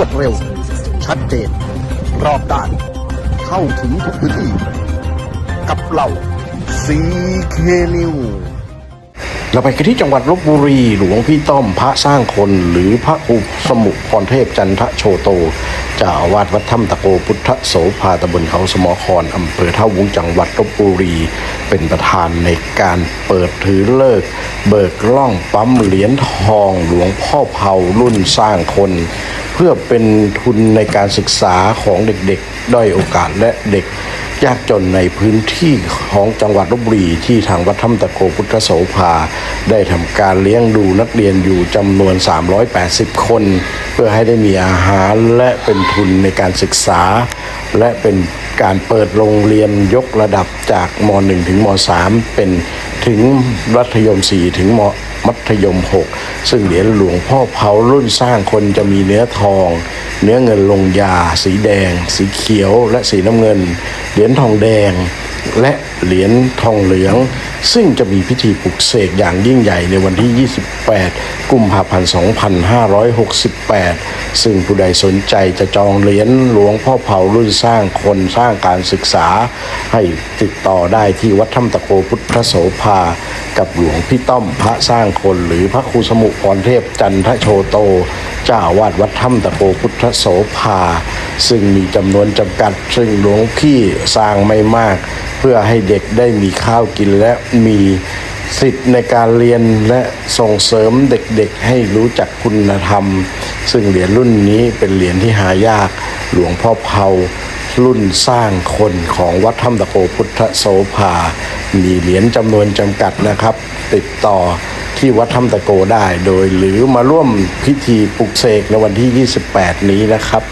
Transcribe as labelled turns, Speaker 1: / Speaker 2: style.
Speaker 1: วดเร็ว ชัดเจน รอบด้าน เข้าถึงทุกพื้นที่ กับเราซีเคนิวเราไปกันที่จังหวัดลบบุรี หลวงพี่ต้อมพระสร้างคนหรือพระอุสมุพรเทพจันทโชโตเจ้าอาวาสวัดถ้ำตะโกพุทธโสภาตำบลเขาสมอครอำเภอท่าวุ้งจังหวัดลบบุรี เป็นประธานในการเปิดถือเลิก เบิกล่องปั๊มเหรียญทองหลวงพ่อเผารุ่นสร้างคน พื่อเป็นทุนในการศึกษาของเด็กๆ ด้อยโอกาสและเด็กยากจนในพื้นที่ของจังหวัดลบบุรีที่ทางวัดถ้ำตะโกพุทธโสภา ได้ทำการเลี้ยงดูนักเรียนอยู่จำนวน 380 คน เพื่อให้ได้มีอาหารและเป็นทุนในการศึกษา และเป็นการเปิดโรงเรียนยกระดับจากม .1 ถึงม .3 เป็นถึงรัฐยม 4 ถึงม ธยม 6 ซึ่งเหรียญหลวงพ่อเผารุ่นสร้างคนจะมีเนื้อทอง เนื้อเงินลงยา สีแดง สีเขียวและสีน้ำเงิน เหรียญทองแดง และเหรียญทองเหลือง ซึ่งจะมีพิธีปลุกเสกอย่างยิ่งใหญ่ในวันที่ 28 กุมภาพันธ์2568 ซึ่งผู้ใดสนใจจะจองเหรียญหลวงพ่อเผารุ่นสร้างคนสร้างการศึกษา ให้ติดต่อได้ที่วัดถ้ำตะโกพุทธโสภา กับหลวงพี่ต้อมพระสร้างคน หรือพระครูสมุพรเทพจันทโชโต เจ้าวาดวัดถ้ำตะโกพุทธโสภา ซึ่งมีจำนวนจำกัด ซึ่งหลวงพี่สร้างไม่มาก เพื่อให้เด็กได้มีข้าวกินและมี สิทธิ์ในการเรียนและส่งเสริมเด็กๆ ให้รู้จักคุณธรรม ซึ่งเหรียญรุ่นนี้เป็นเหรียญที่หายากหลวงพ่อเผารุ่นสร้างคนของวัดถ้ำตะโกพุทธโสภา มีเหรียญจำนวนจำกัดนะครับ ติดต่อที่วัดถ้ำตะโกได้โดยหรือมาร่วมพิธีปลุกเสกในวันที่ 28 นี้นะครับ